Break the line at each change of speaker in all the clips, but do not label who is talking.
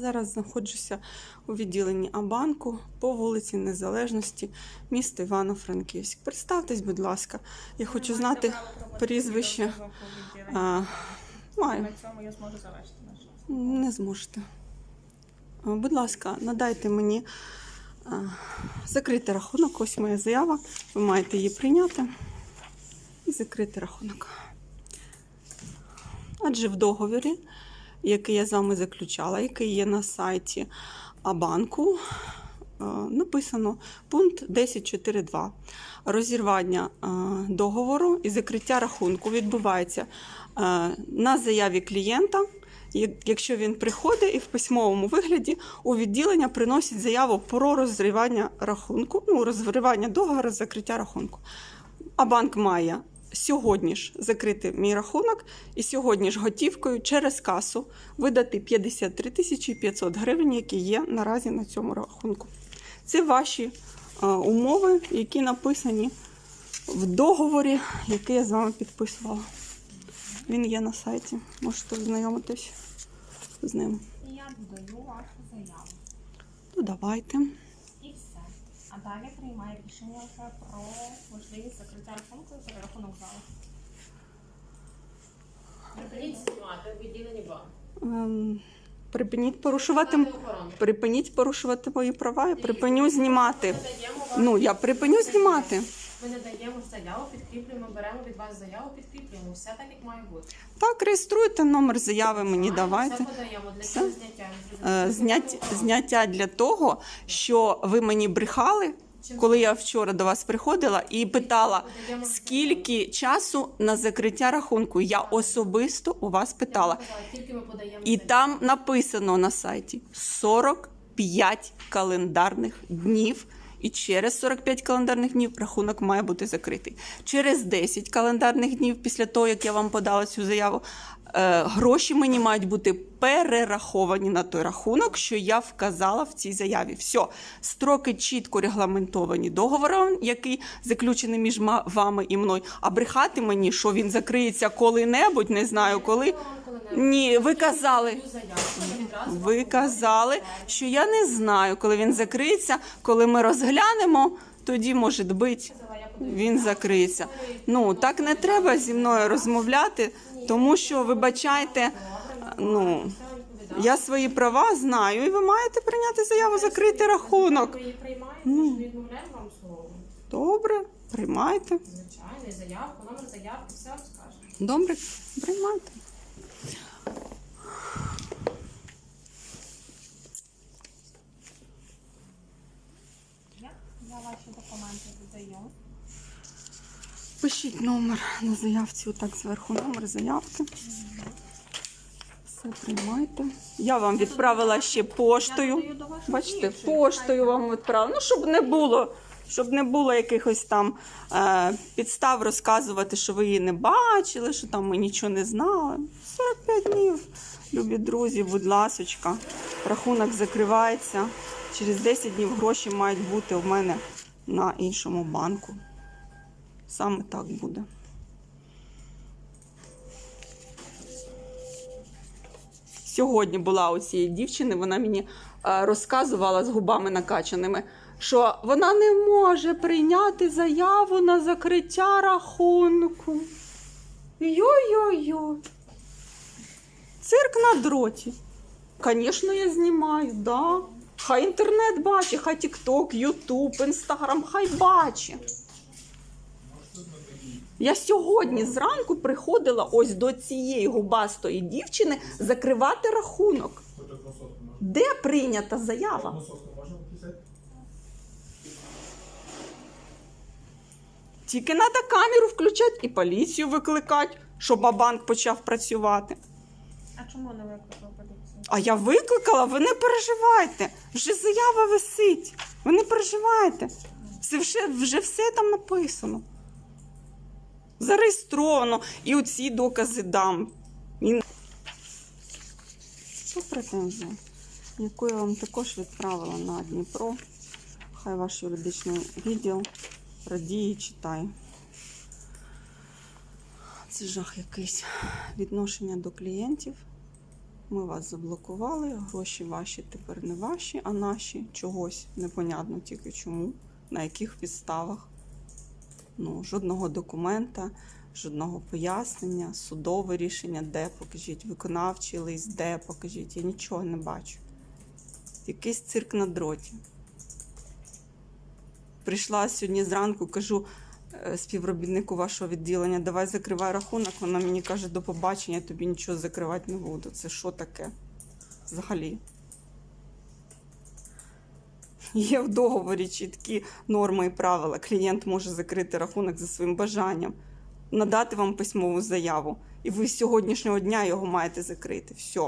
Зараз знаходжуся у відділенні Абанку по вулиці Незалежності, місто Івано-Франківськ. Представтесь, будь ласка, я хочу знати прізвище. А, маю,
На цьому я зможу завершити наш час.
не зможете. А, Будь ласка, надайте мені а, закрити рахунок. Ось моя заява. Ви маєте її прийняти і закрити рахунок. Адже в договорі, який я з вами заключала, який є на сайті Абанку, е, написано пункт 10.4.2. Розірвання е, договору і закриття рахунку відбувається е, на заяві клієнта. Якщо він приходить і в письмовому вигляді у відділення приносить заяву про розривання рахунку, ну розривання договору, закриття рахунку. А банк має сьогодні ж закрити мій рахунок і сьогодні ж готівкою через касу видати 53 тисячі 500 гривень, які є наразі на цьому рахунку. Це ваші е, умови, які написані в договорі, який я з вами підписувала. Він є на сайті. Можете ознайомитись з ним.
Я додаю вашу заяву.
Ну, давайте.
І. А далі приймає рішення вже про можливість закриття рахунку за рахунок залу.
Припиніть знімати в відділенні банку.
Ем, припиніть порушувати. Припиніть порушувати мої права, я припиню знімати.
Ми даємо вам-
Ну, я припиню знімати.
Ми не даємо заяву, підкріплюємо, беремо від вас заяву, підкріплюємо. Все так, як має бути.
Так, реєструйте номер заяви мені
Все
давайте.
подаємо для
Все.
цього зняття.
Е, Знять, зняття для того, що ви мені брехали, коли я вчора до вас приходила і питала, скільки часу на закриття рахунку. Я особисто у вас питала.
Тільки ми подаємо
І там написано на сайті 45 календарних днів. І через 45 календарних днів рахунок має бути закритий. Через 10 календарних днів, після того, як я вам подала цю заяву, гроші мені мають бути перераховані на той рахунок, що я вказала в цій заяві. Все, строки чітко регламентовані договором, який заключений між вами і мною. А брехати мені, що він закриється коли-небудь, не знаю коли. Ні, ви казали. Ви казали, що я не знаю, коли він закриється. Коли ми розглянемо, тоді, може бути, він закриється. Ну так не треба зі мною розмовляти, тому що, вибачайте, ну я свої права знаю, і ви маєте прийняти заяву закрити рахунок. Ну. Добре, приймайте.
Звичайно, заявку, номер заявки, все розкажемо.
Добре, приймайте.
Я, я ваші документи додаю.
Пишіть номер на заявці, отак зверху номер заявки. Все приймайте. Я вам відправила ще поштою. Бачите, поштою вам відправила. Ну, щоб не було, щоб не було якихось там е, підстав розказувати, що ви її не бачили, що там ми нічого не знали. 45 днів, любі друзі, будь ласочка. Рахунок закривається. Через 10 днів гроші мають бути в мене на іншому банку. Саме так буде. Сьогодні була у цієї дівчини, вона мені е, розказувала з губами накачаними, що вона не може прийняти заяву на закриття рахунку. Йой-йой-йой. Цирк на дроті. Звісно, я знімаю, да. Хай інтернет бачить, хай TikTok, YouTube, Instagram, хай бачить. Я сьогодні зранку приходила ось до цієї губастої дівчини закривати рахунок. Де прийнята заява? Тільки треба камеру включати і поліцію викликати, щоб банк почав працювати.
А чому не викликав поліцію?
А я викликала, ви не переживайте. Вже заява висить. Ви не переживайте. Це вже, вже все там написано. Зареєстровано. І оці докази дам. І... Що претензія? Яку я вам також відправила на Дніпро. Хай ваш юридичний відділ радіє читає. Це жах якийсь. Відношення до клієнтів Ми вас заблокували, гроші ваші тепер не ваші, а наші чогось. Непонятно тільки чому, на яких підставах. Ну, жодного документа, жодного пояснення, судове рішення, де покажіть, виконавчий лист, де покажіть. Я нічого не бачу. Якийсь цирк на дроті. Прийшла сьогодні зранку, кажу е, співробітнику вашого відділення, давай закривай рахунок. Вона мені каже, до побачення, я тобі нічого закривати не буду. Це що таке? Взагалі. Є в договорі чіткі норми і правила. Клієнт може закрити рахунок за своїм бажанням, надати вам письмову заяву. І ви з сьогоднішнього дня його маєте закрити. Все.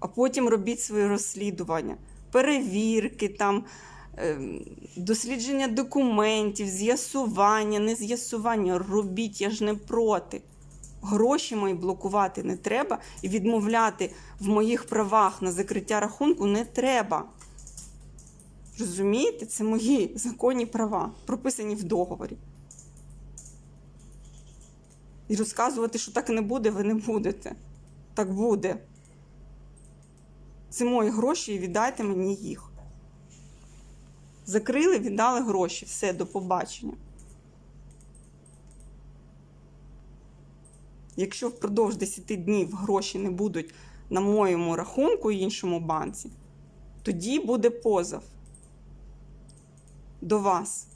А потім робіть свої розслідування, перевірки, там, ем, дослідження документів, з'ясування, не з'ясування. Робіть, я ж не проти. Гроші мої блокувати не треба і відмовляти в моїх правах на закриття рахунку не треба. Розумієте, це мої законні права, прописані в договорі. І розказувати, що так не буде, ви не будете. Так буде. Це мої гроші і віддайте мені їх. Закрили, віддали гроші. Все, до побачення. Якщо впродовж 10 днів гроші не будуть на моєму рахунку і іншому банці, тоді буде позов до вас.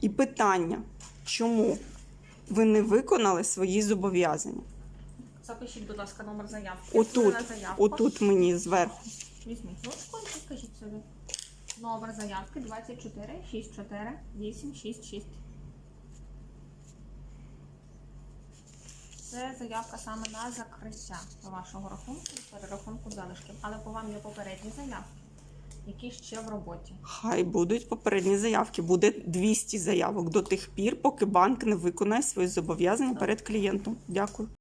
І питання, чому ви не виконали свої зобов'язання?
Запишіть, будь ласка, номер заявки.
Отут, отут мені зверху.
Візьміть ручку і скажіть собі. Номер заявки 24 64 866. Це заявка саме на закриття вашого рахунку, перерахунку залишків. Але по вам є попередні заявки, які ще в роботі.
Хай будуть попередні заявки. Буде 200 заявок до тих пір, поки банк не виконає свої зобов'язання перед клієнтом. Дякую.